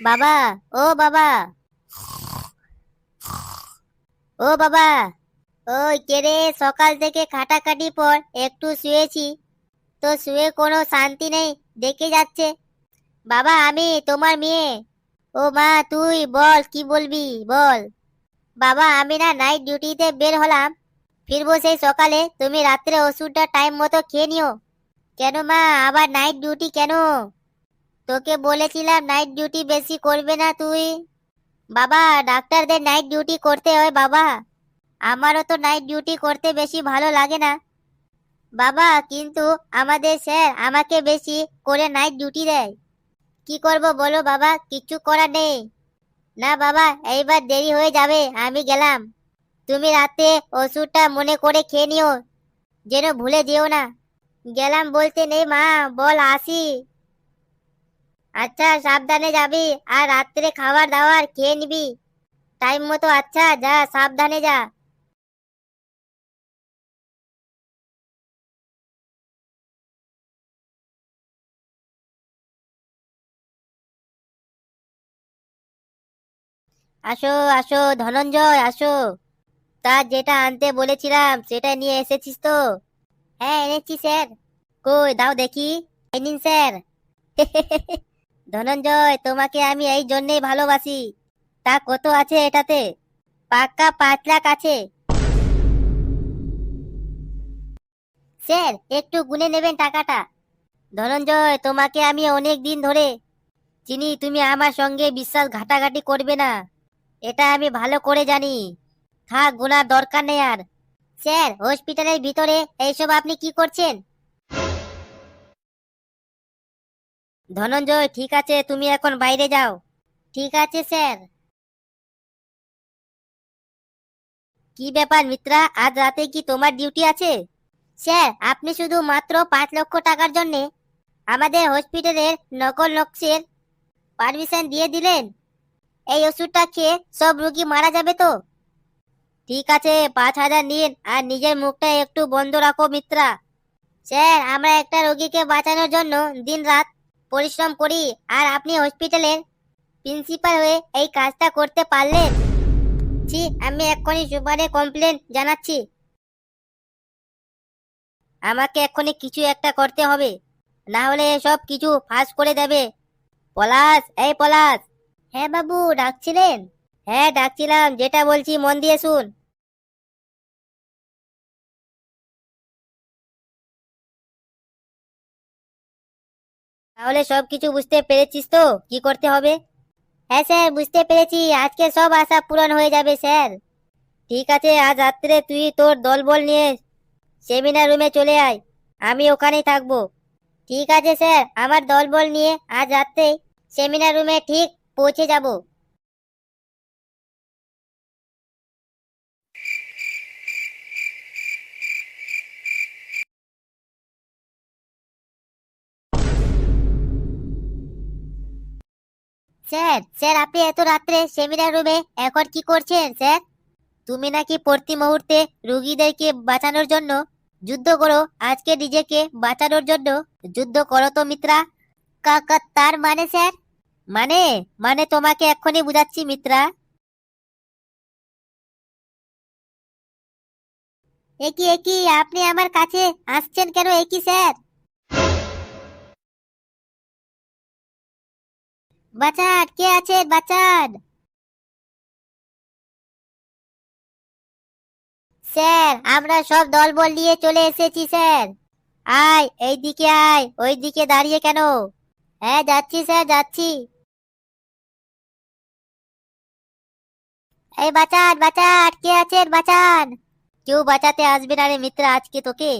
বাবা, ও বাবা। ও বাবা, ওই কেরে সকাল থেকে খাটাখাটি পর একটু শুয়েছি। তো শুয়ে কোনো শান্তি নেই, দেখে যাচ্ছে। বাবা, আমি তোমার মেয়ে। ও মা, তুই বল, কি বলবি, বল। বাবা, আমি না নাইট ডিউটিতে বের হলাম। ফিরবো সেই সকালে, তুমি রাত্রে ওষুধটা টাইম মতো খেয়ে নিও। কেন মা, আবার নাইট ডিউটি কেন? তোকে বলেছিলাম নাইট ডিউটি বেশি করবে না তুই। বাবা, ডাক্তারদের নাইট ডিউটি করতে হয় বাবা। আমারও তো নাইট ডিউটি করতে বেশি ভালো লাগে না। বাবা, কিন্তু আমাদের স্যার আমাকে বেশি করে নাইট ডিউটি দেয়। কি করব বলো বাবা, কিচ্ছু করার নেই। না বাবা, এইবার দেরি হয়ে যাবে, আমি গেলাম। তুমি রাতে ওষুধটা মনে করে খেয়ে নিও। যেন ভুলে যেও না। গেলাম বলতে নেই মা, বল আসি। আচ্ছা সাবধানে যাবি। আর রাত্রে খাবার দাবার খেয়ে নিবি। টাইম মতো আচ্ছা যা, সাবধানে যা। আসো আসো, ধনঞ্জয়, আসো। তা যেটা আনতে বলেছিলাম, সেটা নিয়ে এসেছিস তো? হ্যাঁ এনেছি, স্যার। কই, দাও দেখি। এই স্যার। ধনঞ্জয়, তোমাকে আমি এই জন্যই ভালোবাসি। তা কত আছে এটাতে? পাক্কা পাঁচ লাখ আছে। স্যার, একটু গুনে নেবেন টাকাটা। ধনঞ্জয়, তোমাকে আমি অনেক দিন ধরে চিনি, তুমি আমার সঙ্গে বিশ্বাস ঘাটাঘাটি করবে না। এটা আমি ভালো করে জানি। থাক, গোনার দরকার নেই আর। স্যার, হসপিটালের ভিতরে এইসব আপনি কি করছেন? ধনঞ্জয়, ঠিক আছে, তুমি এখন বাইরে যাও। ঠিক আছে, স্যার। কি ব্যাপার মিত্রা, আজ রাতে কি তোমার ডিউটি আছে? স্যার, আপনি শুধু মাত্র পাঁচ লক্ষ টাকার জন্য আমাদের হসপিটালের নকল নকশের পারমিশন দিয়ে দিলেন। এই ওষুধটা খেয়ে সব রোগী মারা যাবে তো? ঠিক আছে, পাঁচ হাজার নিন, আর নিজের মুখটা একটু বন্ধ রাখো মিত্রা। স্যার, আমরা একটা রোগীকে বাঁচানোর জন্য দিন রাত পরিশ্রম করি আর আপনি হসপিটালের প্রিন্সিপাল হয়ে এই কাজটা করতে পারলেন। জি আমি এক্ষুনি সুপারে কমপ্লেন জানাচ্ছি। আমাকে এক্ষুনি কিছু একটা করতে হবে, না হলে সব কিছু ফাঁস করে দেবে। পলাশ, এই পলাশ। হ্যাঁ বাবু, ডাকছিলেন? হ্যাঁ ডাকছিলাম, যেটা বলছি মন দিয়ে শুন। তাহলে সব কিছু বুঝতে পেরেছিস তো? কি করতে হবে? হ্যাঁ স্যার, বুঝতে পেরেছি। আজকে সব আশা পূরণ হয়ে যাবে স্যার। ঠিক আছে, আজ রাত্রে তুই তোর দলবল নিয়ে সেমিনার রুমে চলে আয়। আমি ওখানেই থাকব। ঠিক আছে স্যার, আমার দলবল নিয়ে আজ রাত্রেই সেমিনার রুমে ঠিক পৌঁছে যাব। স্যার স্যার, আপনি এত রাত্রে সেমিনার রুমে এখন কি করছেন, স্যার? তুমি নাকি প্রতি মুহূর্তে রুগীদেরকে বাঁচানোর জন্য যুদ্ধ করো, আজকে নিজেকে বাঁচানোর জন্য যুদ্ধ করো তো, মিত্রা। কাকা, তার মানে স্যার? মানে মানে তোমাকে এক্ষুনি বুঝাচ্ছি, মিত্রা। একই একই আপনি আমার কাছে আসছেন কেন একই স্যার? বাঁচান, কে আছেন? বাঁচান। স্যার, আমরা সব দলবল নিয়ে চলে এসেছি, স্যার। আয় এই দিকে আয় ওই দিকে দাঁড়িয়ে কেন? হ্যাঁ যাচ্ছি, স্যার, যাচ্ছি। এই, বাঁচান বাঁচান, কে আছেন? বাঁচান। কেউ বাঁচাতে আসবে না রে মিত্র, আজকে তোকে।